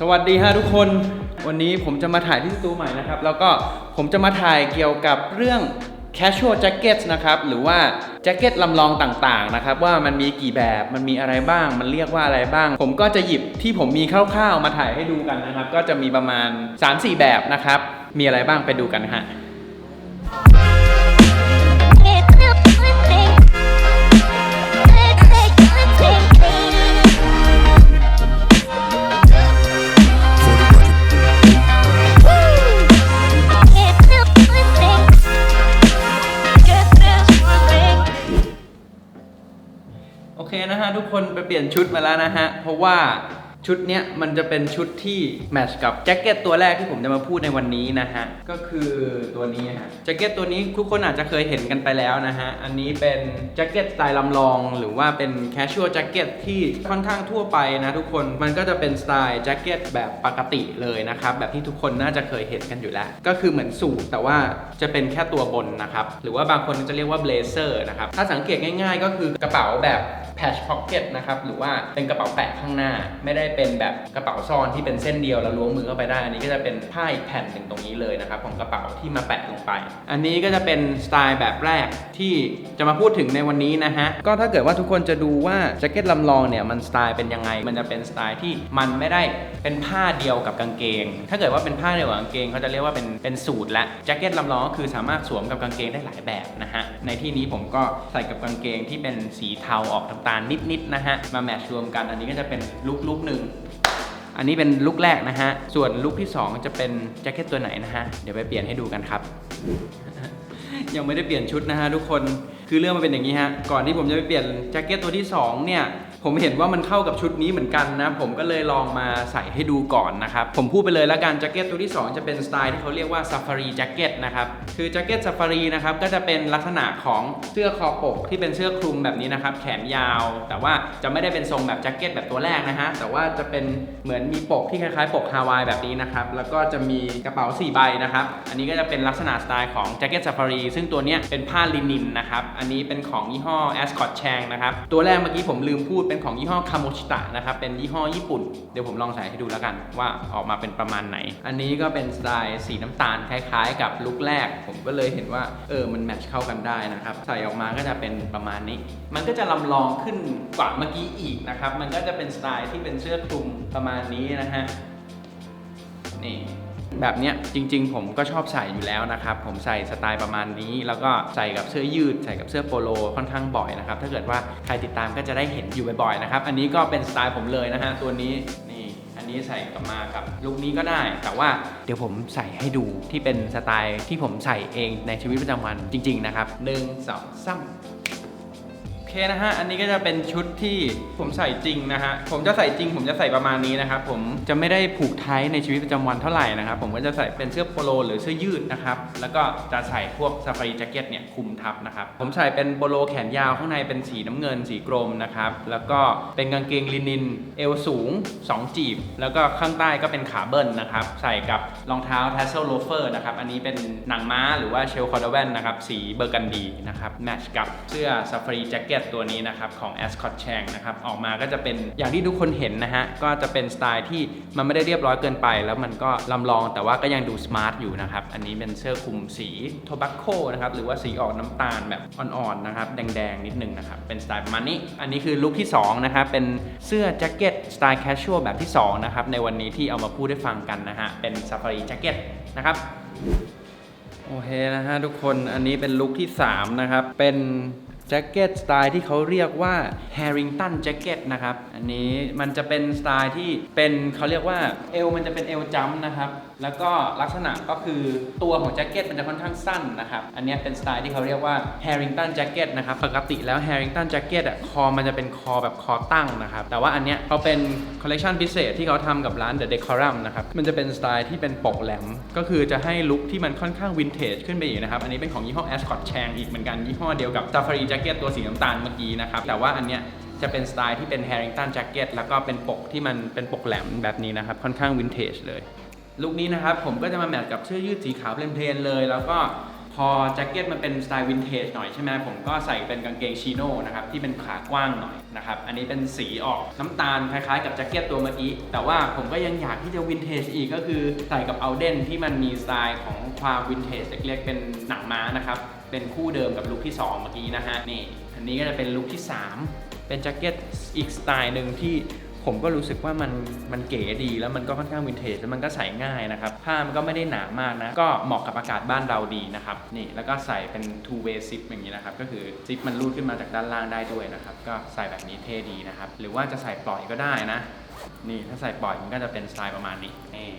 สวัสดีฮะทุกคน วันนี้ผมจะมาถ่ายที่สตูใหม่นะครับ แล้วก็ผมจะมาถ่ายเกี่ยวกับเรื่อง casual jackets นะครับ หรือว่าแจ็คเก็ตลำลองต่างๆนะครับว่ามันมีกี่แบบมันมีอะไรบ้าง มันเรียกว่าอะไรบ้าง ผมก็จะหยิบที่ผมมีคร่าวๆมาถ่ายให้ดูกันนะครับ ก็จะมีประมาณ 3-4 แบบนะครับ มีอะไรบ้างไปดูกันฮะ เคนะฮะทุกคนไปเปลี่ยนชุดมาแล้วนะฮะ เพราะว่า ชุดเนี้ยมันจะเป็นชุดที่แมทช์กับแจ็คเก็ตตัวแรกที่ผมจะมาพูดในวันนี้นะฮะ ก็คือตัวนี้ฮะแจ็คเก็ตตัวนี้ทุกคนอาจจะเคยเห็นกันไปแล้วนะฮะ อันนี้เป็นแจ็คเก็ตสไตล์ลำลอง หรือว่าเป็นแคชชวลแจ็คเก็ตที่ค่อนข้างทั่วไปนะทุกคนมันก็จะเป็นสไตล์แจ็คเก็ตแบบปกติเลยนะครับ แบบที่ทุกคนน่าจะเคยเห็นกันอยู่แล้ว ก็คือเหมือนสูทแต่ว่าจะเป็นแค่ตัวบนนะครับหรือว่าบางคนจะเรียกว่าเบลเซอร์นะครับถ้าสังเกตง่าย ๆ ก็คือกระเป๋าแบบ patch pocket นะครับหรือว่าเป็นกระเป๋าแปะข้างหน้าไม่ได้เป็นแบบกระเป๋าซ่อนที่เป็นเส้นเดียวแล้วล้วงมือเข้าไปได้ อันนี้ก็จะเป็นผ้าอีกแผ่นหนึ่งตรงนี้เลยนะครับของกระเป๋าที่มาแปะลงไป อันนี้ก็จะเป็นสไตล์แบบแรกที่จะมาพูดถึงในวันนี้นะฮะ ก็ถ้าเกิดว่าทุกคนจะดูว่าแจ็คเก็ตลำลองเนี่ยมันสไตล์เป็นยังไง มันจะเป็นสไตล์ที่มันไม่ได้เป็นผ้าเดียวกับกางเกง ถ้าเกิดว่าเป็นผ้าเดียวกับกางเกงเขาจะเรียกว่าเป็นเป็นสูตรละแจ็คเก็ตลำลองก็คือสามารถสวมกับกางเกงได้หลายแบบนะฮะ ในที่นี้ผมก็ใส่กับกางเกงที่เป็นสีเทาออกน้ำตาลนิดๆนะฮะ มาแมทช์รวมกัน อันนี้ก็จะเป็นลุคลุคหนึ่งอันนี้เป็นลุคแรกนะฮะ ส่วนลุคที่ 2 จะเป็นแจ็คเก็ตตัวไหนนะฮะ เดี๋ยวไปเปลี่ยนให้ดูกันครับ ยังไม่ได้เปลี่ยนชุดนะฮะทุกคน คือเรื่องมันเป็นอย่างนี้ฮะ ก่อนที่ผมจะไปเปลี่ยนแจ็คเก็ตตัวที่ 2 เนี่ย ผมเห็นว่ามันเข้ากับชุดนี้เหมือนกันนะ ผมก็เลยลองมาใส่ให้ดูก่อนนะครับ ผมพูดไปเลยแล้วกันแจ็คเก็ตตัวที่ 2 จะเป็นสไตล์ที่เขาเรียกว่าซ a ฟฟารีแจ็คเก็ตนะครับ คือแจ็คเก็ตซ a ฟฟารีนะครับ ก็จะเป็นลักษณะของเสื้อคอปกที่เป็นเสื้อคลุมแบบนี้นะครับ แขนยาว แต่ว่าจะไม่ได้เป็นทรงแบบแจ็คเก็ตแบบตัวแรกนะฮะ แต่ว่าจะเป็นเหมือนมีปกที่คล้ายๆ ปกฮาวายแบบนี้นะครับ แล้วก็จะมีกระเป๋า4ใบนะครับ อันนี้ก็จะเป็นลักษณะสไตล์ของแจ็คเก็ตซ a ฟารีซึ่งตัวนี้เป็นผ้าลินินนะครับอันนี้เป็นของยี่ห้อ Ascot Chang นะครับ ตัวแรกเมื่อกี้ผมลืมพูดเป็นของยี่ห้อ Kamoshita นะครับ เป็นยี่ห้อญี่ปุ่น เดี๋ยวผมลองใส่ให้ดูแล้วกันว่าออกมาเป็นประมาณไหน อันนี้ก็เป็นสไตล์สีน้ำตาลคล้ายๆ กับลุคแรก ผมก็เลยเห็นว่าเออมันแมทช์เข้ากันได้นะครับ ใส่ออกมาก็จะเป็นประมาณนี้ มันก็จะลำลองขึ้นกว่าเมื่อกี้อีกนะครับ มันก็จะเป็นสไตล์ที่เป็นเสื้อคลุมประมาณนี้นะฮะ นี่ แบบเนี้ยจริง ๆ ผมก็ชอบใส่อยู่แล้วนะครับผมใส่สไตล์ประมาณนี้ แล้วก็ใส่กับเสื้อยืด ใส่กับเสื้อโปโลค่อนข้างบ่อยนะครับถ้าเกิดว่าใครติดตามก็จะได้เห็นอยู่บ่อยๆนะครับอันนี้ก็เป็นสไตล์ผมเลยนะฮะตัวนี้นี่อันนี้ใส่กลับมากับลุคนี้ก็ได้ แต่ว่าเดี๋ยวผมใส่ให้ดูที่เป็นสไตล์ที่ผมใส่เองในชีวิตประจำวันจริง ๆ นะครับหนึ่งสองสาม นะฮะ อันนี้ก็จะเป็นชุดที่ผมใส่จริงนะฮะ ผมจะใส่จริง ผมจะใส่ประมาณนี้นะครับ ผมจะไม่ได้ผูกไทยในชีวิตประจำวันเท่าไหร่นะครับ ผมก็จะใส่เป็นเสื้อโปโลหรือเสื้อยืดนะครับ แล้วก็จะใส่พวกซาฟารีแจ็คเก็ตเนี่ยคลุมทับนะครับ ผมใส่เป็นโปโลแขนยาวข้างในเป็นสีน้ำเงินสีกรมนะครับ แล้วก็เป็นกางเกงลินินเอวสูง 2 จีบ แล้วก็ข้างใต้ก็เป็นขาเบิ้ลนะครับ ใส่กับรองเท้า t ท s เซลโลเฟอร์นะครับ อันนี้เป็นหนังม้าหรือว่าเชลคอร์ดแวนนะครับ สีเบอร์กันดีนะครับ แมทช์กับเสื้อซาฟารีแจ็คเก็ตตัวนี้นะครับของ Ascot Chang นะครับออกมาก็จะเป็นอย่างที่ทุกคนเห็นนะฮะก็จะเป็นสไตล์ที่มันไม่ได้เรียบร้อยเกินไป แล้วมันก็ลำลองแต่ว่าก็ยังดูสมาร์ทอยู่นะครับอันนี้เป็นเสื้อคลุมสีโทบัคโคนะครับหรือว่าสีออกน้ำตาลแบบอ่อนๆนะครับแดงๆนิดนึงนะครับเป็นสไตล์ประมาณนี้ อันนี้คือลุคที่2นะครับเป็นเสื้อแจ็คเก็ตสไตล์แคชชวลแบบที่2นะครับในวันนี้ที่เอามาพูดให้ฟังกันนะฮะเป็นซาฟารีแจ็คเก็ตนะครับโอเคนะฮะทุกคนอันนี้เป็นลุคที่3นะครับเป็น แจ็คเก็ตสไตล์ที่เขาเรียกว่า Harrington Jacket นะครับ อันนี้มันจะเป็นสไตล์ที่เป็นเขาเรียกว่าเอวมันจะเป็นเอวจัมนะครับ แล้วก็ลักษณะก็คือตัวของแจ็คเก็ตมันจะค่อนข้างสั้นนะครับ อันนี้เป็นสไตล์ที่เขาเรียกว่า Harrington Jacket นะครับ ปกติแล้ว Harrington Jacket อะคอมันจะเป็นคอแบบคอตั้งนะครับ แต่ว่าอันเนี้ยเขาเป็นคอลเลคชันพิเศษที่เขาทำกับร้าน The Decorum นะครับ มันจะเป็นสไตล์ที่เป็นปกแหลม ก็คือจะให้ลุคที่มันค่อนข้างวินเทจขึ้นไปอีกนะครับ อันนี้เป็นของยี่ห้อ Ascot Chang อีกเหมือนกันยี่ห้อเดียวกับ Safari Jacket ็คเก็ตตัวสีน้ำตาลเมื่อกี้นะครับ แต่ว่าอันเนี้ยจะเป็นสไตล์ที่เป็น Harrington Jacket แล้วก็เป็นปกที่มันเป็นปกแหลมแบบนี้นะครับ ค่อนข้างวินเทจเลย ลุคนี้นะครับผมก็จะมาแมทกับเสื้อยืดสีขาวเพลนๆเลย แล้วก็พอแจ็คเก็ตมันเป็นสไตล์วินเทจหน่อยใช่ไหมผมก็ใส่เป็นกางเกงชิโน่นะครับที่เป็นขากว้างหน่อยนะครับอันนี้เป็นสีออกน้ำตาลคล้ายๆกับแจ็คเก็ตตัวเมื่อกี้ แต่ว่าผมก็ยังอยากที่จะวินเทจอีกก็คือใส่กับเอาเดนที่มันมีสไตล์ของความวินเทจเล็กๆเป็นหนังม้านะครับ เป็นคู่เดิมกับลุคที่สองเมื่อกี้นะฮะนี่อันนี้ก็จะเป็นลุคที่สามเป็นแจ็คเก็ตอีกสไตล์หนึ่งที่ผมก็รู้สึกว่ามันมันเก๋ดีแล้วมันก็ค่อนข้างวินเทจแล้วมันก็ใส่ง่ายนะครับผ้ามันก็ไม่ได้หนามากนะ ก็เหมาะกับอากาศบ้านเราดีนะครับนี่แล้วก็ใส่เป็น two way zip อย่างนี้นะครับก็คือซิปมันรูดขึ้นมาจากด้านล่างได้ด้วยนะครับก็ใส่แบบนี้เท่ดีนะครับหรือว่าจะใส่ปล่อยก็ได้นะ นี่ถ้าใส่ปล่อยมันก็จะเป็นสไตล์ประมาณนี้นี่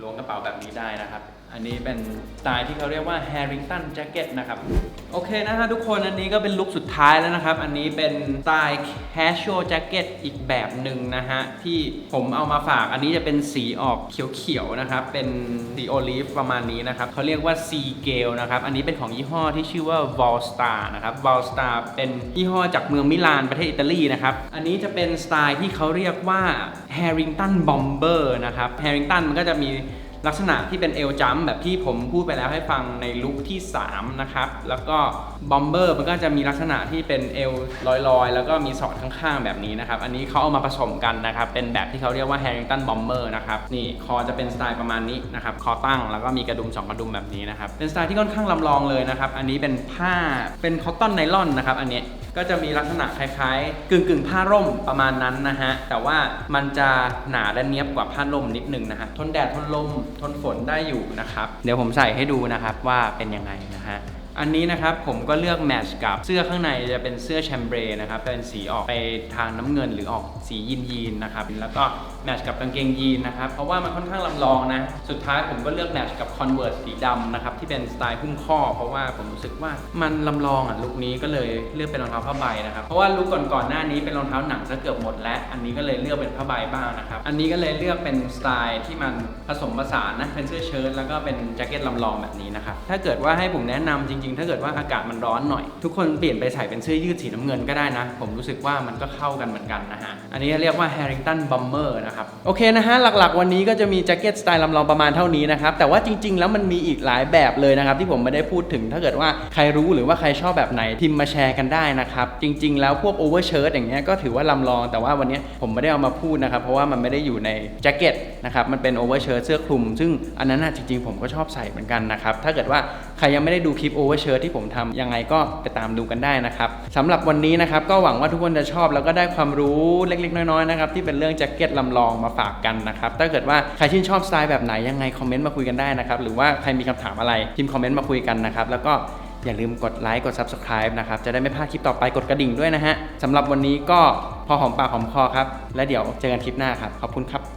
ล้วงกระเป๋าแบบนี้ได้นะครับ อันนี้เป็นสไตล์ที่เขาเรียกว่า Harrington Jacket นะครับ โอเคนะฮะทุกคนอันนี้ก็เป็นลุคสุดท้ายแล้วนะครับ อันนี้เป็นสไตล์ casual jacket อีกแบบหนึ่งนะฮะ ที่ผมเอามาฝากอันนี้จะเป็นสีออกเขียวๆนะครับ เป็นสีโอลิฟประมาณนี้นะครับเขาเรียกว่า Sea Gale นะครับ อันนี้เป็นของยี่ห้อที่ชื่อว่า Valstar นะครับ Valstar เป็นยี่ห้อจากเมืองมิลานประเทศอิตาลีนะครับ อันนี้จะเป็นสไตล์ที่เขาเรียกว่า Harrington Bomber นะครับ Harrington มันก็จะมี ลักษณะที่เป็นเอลจัมแบบที่ผมพูดไปแล้วให้ฟังในลุคที่ 3 นะครับ แล้วก็บอมเบอร์มันก็จะมีลักษณะที่เป็นเอลลอยๆ แล้วก็มีสอดข้างๆ แบบนี้นะครับ อันนี้เขาเอามาผสมกันนะครับ เป็นแบบที่เขาเรียกว่า Harrington Bomber นะครับ นี่คอจะเป็นสไตล์ประมาณนี้นะครับ คอตั้งแล้วก็มีกระดุม 2 กระดุมแบบนี้นะครับ เป็นสไตล์ที่ค่อนข้างลำลองเลยนะครับ อันนี้เป็นผ้าเป็นคอตตอนไนล่อนนะครับ อันนี้ก็จะมีลักษณะคล้ายๆ กึ่งกึ่งๆผ้าร่มประมาณนั้นนะฮะ แต่ว่ามันจะหนาและเนี้ยบกว่าผ้าร่มนิดนึงนะฮะ ทนแดดทนลมทนฝนได้อยู่นะครับ เดี๋ยวผมใส่ให้ดูนะครับว่าเป็นยังไงนะฮะอันนี้นะครับผมก็เลือกแมทช์กับเสื้อข้างในจะเป็นเสื้อแชมเบรนะครับเป็นสีออกไปทางน้ำเงินหรือออกสียีนยีนนะครับแล้วก็ แมทช์กับกางเกงยีนนะครับ เพราะว่ามันค่อนข้างลำลองนะ สุดท้ายผมก็เลือกแมทช์กับ Converse สีดำนะครับ ที่เป็นสไตล์หุ้มข้อ เพราะว่าผมรู้สึกว่ามันลำลองอะลุคนี้ก็เลยเลือกเป็นรองเท้าผ้าใบนะครับ เพราะว่าลุคก่อนๆหน้านี้เป็นรองเท้าหนังซะเกือบหมดแล้ว อันนี้ก็เลยเลือกเป็นผ้าใบบ้างนะครับ อันนี้ก็เลยเลือกเป็นสไตล์ที่มันผสมผสานนะ เป็นเสื้อเชิ้ตแล้วก็เป็นแจ็คเก็ตลำลองแบบนี้นะครับ ถ้าเกิดว่าให้ผมแนะนำจริง ๆ ถ้าเกิดว่าอากาศมันร้อนหน่อย ทุกคนเปลี่ยนไปใส่เป็นเสื้อยืดสีน้ำเงินก็ได้นะ ผมรู้สึกว่ามันก็เข้ากันเหมือนกันนะฮะ อันนี้เรียกว่า Harrington Bomber นะครับ โอเคนะฮะ หลักๆ วันนี้ก็จะมีแจ็คเก็ตสไตล์ลำลองประมาณเท่านี้นะครับ แต่ว่าจริง ๆ แล้วมันมีอีกหลายแบบเลยนะครับ ที่ผมไม่ได้พูดถึง ถ้าเกิดว่าใครรู้หรือว่าใครชอบแบบไหนพิมพ์มาแชร์กันได้นะครับ จริง ๆ แล้วพวกโอเวอร์เชิ้ตอย่างเงี้ยก็ถือว่าลำลอง แต่ว่าวันนี้ผมไม่ได้เอามาพูดนะครับ เพราะว่ามันไม่ได้อยู่ในแจ็คเก็ตนะครับ มันเป็นโอเวอร์เชิ้ตเสื้อคลุม ซึ่งอันนั้นนะจริง ๆ ผมก็ชอบใส่เหมือนกันนะครับ ถ้าเกิดว่า ใครยังไม่ได้ดูคลิปโอเวอร์เชิ้ตที่ผมทำยังไงก็ไปตามดูกันได้นะครับสำหรับวันนี้นะครับก็หวังว่าทุกคนจะชอบแล้วก็ได้ความรู้เล็กๆ น้อยๆนะครับที่เป็นเรื่องแจ็คเก็ตลำลองมาฝากกันนะครับถ้าเกิดว่าใครชื่นชอบสไตล์แบบไหนยังไงคอมเมนต์มาคุยกันได้นะครับหรือว่าใครมีคำถามอะไรพิมพ์คอมเมนต์มาคุยกันนะครับแล้วก็อย่าลืมกดไลค์กด Subscribe นะครับ จะได้ไม่พลาดคลิปต่อไปกดกระดิ่งด้วยนะฮะสำหรับวันนี้ก็พอหอมปากหอมคอครับ และเดี๋ยวเจอกันคลิปหน้าครับ ขอบคุณครับ